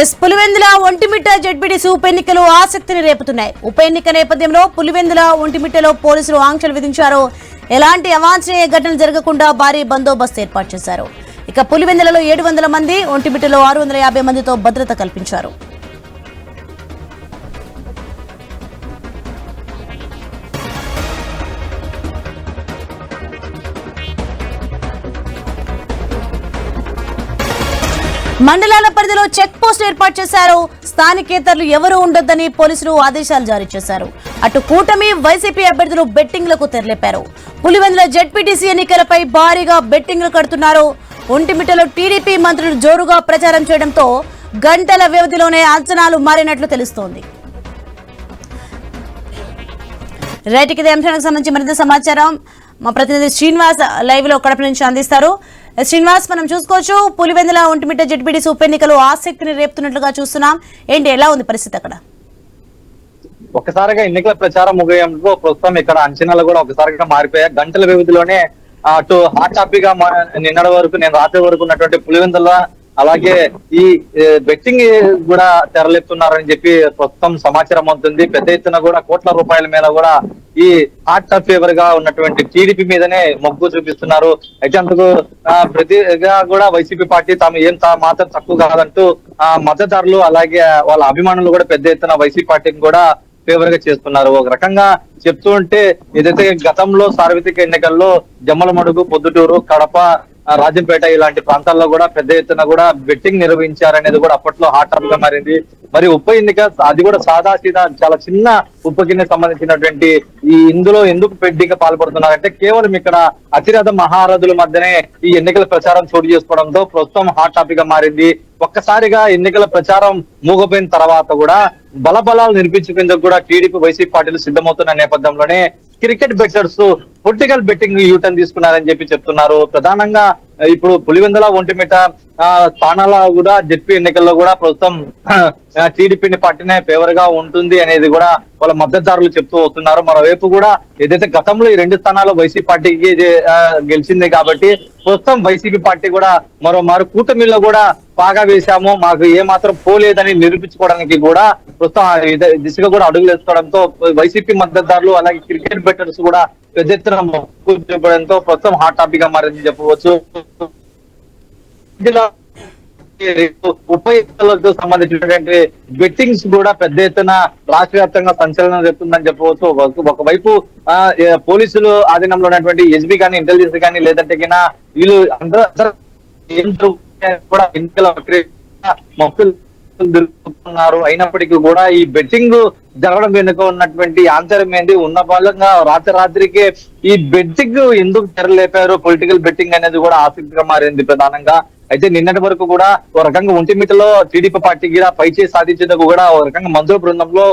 Yes Pulivendula Vontimitta ZPTC ఉప ఎన్నికలు ఆసక్తిని రేపుతున్నాయి. ఉప ఎన్నిక నేపథ్యంలో పులివెందుల ఒంటిమిట్టలో పోలీసులు ఆంక్షలు విధించారు. ఎలాంటి అవాంఛనీయ ఘటనలు జరగకుండా భారీ బందోబస్తు ఏర్పాటు చేశారు. ఇక పులివెందులలో ఏడు వందల మంది ఒంటిమిట్టలో ఆరు వందల యాభై మందితో భద్రత కల్పించారు. మండలాల పరిధిలో చెక్ పోస్ట్ ఏర్పాటు చేశారు. స్థానికేతరులు ఎవరూ ఉండొద్దని పోలీసులు ఆదేశాలు జారీ చేశారు. అటు కూటమి వైసీపీ అభ్యర్థులు బెట్టింగ్లకు తెరలేపారు. పులివెందుల జెడ్పీటీసీ ఎన్నికలపై భారీగా బెట్టింగ్లు కడుతున్నారు. ఒంటిమిట్టలో టీడీపీ మంత్రులు జోరుగా ప్రచారం చేయడంతో గంటల వ్యవధిలోనే అంచనాలు మారినట్లు తెలుస్తోంది. రైట్ ఇదే అంశానికి సంబంధించి మరింత సమాచారం. మా ప్రతినిధి శ్రీనివాస్ లైవ్లో కడప నుంచి అందిస్తారు. శ్రీనివాస్ మనం చూసుకోవచ్చు. పులివెందుల ఒంటిమిట్ట జడ్పీటీసీ ఉప ఎన్నికలు ఆసక్తిని రేపుతున్నట్లుగా చూస్తున్నాం. ఏంటి ఎలా ఉంది పరిస్థితి అక్కడ? ఒకసారిగా ఎన్నికల ప్రచారం ముగియడంతో ప్రస్తుతం ఇక్కడ అంచనాలు కూడా ఒకసారిగా మారిపోయాయి. గంటల వ్యవధిలోనే అటు హాట్ టాపిక్గా నిన్నటి వరకు నేను రాత్రి వరకు ఉన్నటువంటి పులివెందుల అలాగే ఈ బెట్టింగ్ కూడా తెరలేపుతున్నారని చెప్పి ప్రస్తుతం సమాచారం అవుతుంది. పెద్ద ఎత్తున కూడా కోట్ల రూపాయల మీద కూడా ఈ హాట్ ఆఫ్ ఫేవర్గా ఉన్నటువంటి టీడీపీ మీదనే మొగ్గు చూపిస్తున్నారు. అయితే అందుకు ప్రతిగా కూడా వైసీపీ పార్టీ తాము ఏం మాత్రం తక్కువ కాదంటూ ఆ మద్దతుదారులు అలాగే వాళ్ళ అభిమానులు కూడా పెద్ద ఎత్తున వైసీపీ పార్టీని కూడా ఫేవర్గా చేస్తున్నారు. ఒక రకంగా చెప్తూ ఉంటే ఏదైతే గతంలో సార్వత్రిక ఎన్నికల్లో జమ్మలమడుగు పొద్దుటూరు కడప రాజంపేట ఇలాంటి ప్రాంతాల్లో కూడా పెద్ద ఎత్తున కూడా బెట్టింగ్ నిర్వహించారనేది కూడా అప్పట్లో హాట్ టాపిక్గా మారింది. మరి ఉప ఎన్నిక అది కూడా సాదా సీదా చాలా చిన్న ఉప సంబంధించినటువంటి ఈ ఇందులో ఎందుకు బెట్టింగ్ పాల్పడుతున్నారంటే కేవలం ఇక్కడ అతిరథ మహారథుల మధ్యనే ఈ ఎన్నికల ప్రచారం చోటు చేసుకోవడంతో ప్రస్తుతం హాట్ టాపిక్గా మారింది. ఒక్కసారిగా ఎన్నికల ప్రచారం మూగపోయిన తర్వాత కూడా బలబలాలు నిర్మించుకుందుకు కూడా టీడీపీ వైసీపీ పార్టీలు సిద్ధమవుతున్న నేపథ్యంలోనే cricket betters political betting U turn తీసుకున్నారని చెప్పి చెప్తున్నారు. ప్రధానంగా ఇప్పుడు పులివెందుల ఒంటిమిట ఆ, స్థానాల కూడా జడ్పీ ఎన్నికల్లో కూడా ప్రస్తుతం టీడీపీని పార్టీనే ఫేవర్గా ఉంటుంది అనేది కూడా వాళ్ళ మద్దతుదారులు చెప్తూ వస్తున్నారు. మరోవైపు కూడా ఏదైతే గతంలో ఈ రెండు స్థానాలు వైసీపీ పార్టీకి గెలిచింది కాబట్టి ప్రస్తుతం వైసీపీ పార్టీ కూడా మరో మరో కూటమిలో కూడా బాగా వేశాము. మాకు ఏ మాత్రం పోలేదని నిరూపించుకోవడానికి కూడా ప్రస్తుతం దిశగా కూడా అడుగులు వేసుకోవడంతో వైసీపీ మద్దతుదారులు అలాగే క్రికెట్ బెట్టర్స్ కూడా పెద్ద ఎత్తున చూపడంతో ప్రస్తుతం హాట్ టాపిక్గా మారిందని చెప్పవచ్చు. ఉప ఎన్నికలకు సంబంధించినటువంటి బెట్టింగ్స్ కూడా పెద్ద ఎత్తున రాష్ట్ర వ్యాప్తంగా సంచలనం చెప్తుందని చెప్పవచ్చు. ఒక- ఒకవైపు ఆ, పోలీసులు ఆధీనంలో ఉన్నటువంటి ఎస్బీ కానీ ఇంటెలిజెన్స్ కానీ లేదంటే కన్నా వీళ్ళు అందరూ ఏం కూడా ఎన్నికల ప్రక్రియ మొక్కులు తిరుగుతున్నారు. అయినప్పటికీ కూడా ఈ బెట్టింగ్ జరగడం వెనుక ఉన్నటువంటి ఆంతర్యం ఏంటి ఉన్న భాగంగా రాత్రి రాత్రికే ఈ బెట్టింగ్ ఎందుకు తెరలేపారు? పొలిటికల్ బెట్టింగ్ అనేది కూడా ఆసక్తిగా మారింది ప్రధానంగా. అయితే నిన్నటి వరకు కూడా ఒక రకంగా ఒంటిమిటలో టీడీపీ పార్టీ కూడా పై చేసి సాధించేందుకు కూడా ఒక రకంగా మంత్రుల బృందంలో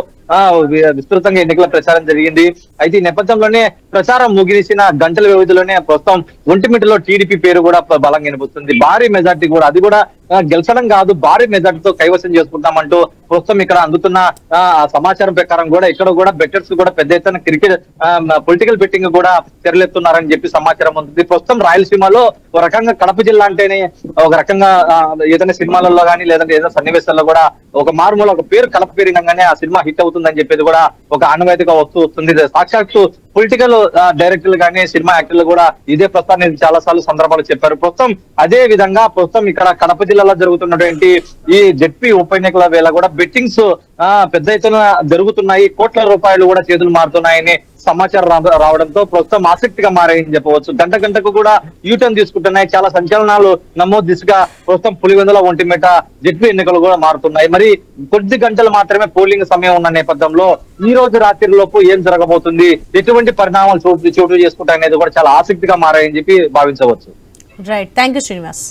విస్తృతంగా ఎన్నికల ప్రచారం జరిగింది. అయితే ఈ నేపథ్యంలోనే ప్రచారం ముగిసిన గంటల వ్యవధిలోనే ప్రస్తుతం ఒంటిమిటలో టీడీపీ పేరు కూడా బలంగా వినిపిస్తుంది భారీ మెజార్టీ కూడా. అది కూడా గెలచడం కాదు భారీ మెజార్టీతో కైవసం చేసుకుంటామంటూ ప్రస్తుతం ఇక్కడ అందుతున్న ఆ, సమాచారం ప్రకారం కూడా ఇక్కడ కూడా బెట్టర్స్ కూడా పెద్ద ఎత్తున క్రికెట్ పొలిటికల్ బెట్టింగ్ కూడా తెరలేస్తున్నారని చెప్పి సమాచారం ఉంది ప్రస్తుతం రాయలసీమలో ఒక రకంగా కడప జిల్లా అంటేనే ఒక రకంగా ఏదైనా సినిమాలలో కానీ లేదంటే ఏదైనా సన్నివేశాల్లో కూడా ఒక మారుమూల ఒక పేరు కడప పేరినంగానే ఆ సినిమా హిట్ అవుతుంది. అవుతుందని చెప్పేది కూడా ఒక ఆనవాయితీగా వస్తూ వస్తుంది. సాక్షాత్తు పొలిటికల్ డైరెక్టర్లు కానీ సినిమా యాక్టర్లు కూడా ఇదే ప్రస్తావన చాలా సార్లు సందర్భాలు చెప్పారు. ప్రస్తుతం అదే విధంగా ప్రస్తుతం ఇక్కడ కడప జిల్లాలో జరుగుతున్నటువంటి ఈ జెడ్పీ ఉప ఎన్నికల వేళ కూడా బెట్టింగ్స్ పెద్ద ఎత్తున జరుగుతున్నాయి. కోట్ల రూపాయలు కూడా చేతులు మారుతున్నాయని సమాచారం రావడంతో ప్రస్తుతం ఆసక్తిగా మారాయని చెప్పవచ్చు. గంట గంటకు కూడా యూటర్న్ తీసుకుంటున్నాయి. చాలా సంచలనాలు నమోదు దిశగా ప్రస్తుతం పులివెందుల ఒంటిమిట జెడ్పీ ఎన్నికలు కూడా మారుతున్నాయి. మరి కొద్ది గంటలు మాత్రమే పోలింగ్ సమయం ఉన్న నేపథ్యంలో ఈ రోజు రాత్రి లోపు ఏం జరగబోతుంది? ఎటువంటి ఎటువంటి పరిణామాలు చోటు చోటు చేసుకుంటాయి అనేది కూడా చాలా ఆసక్తిగా మారాయని చెప్పి భావించవచ్చు. Right thank you Srinivas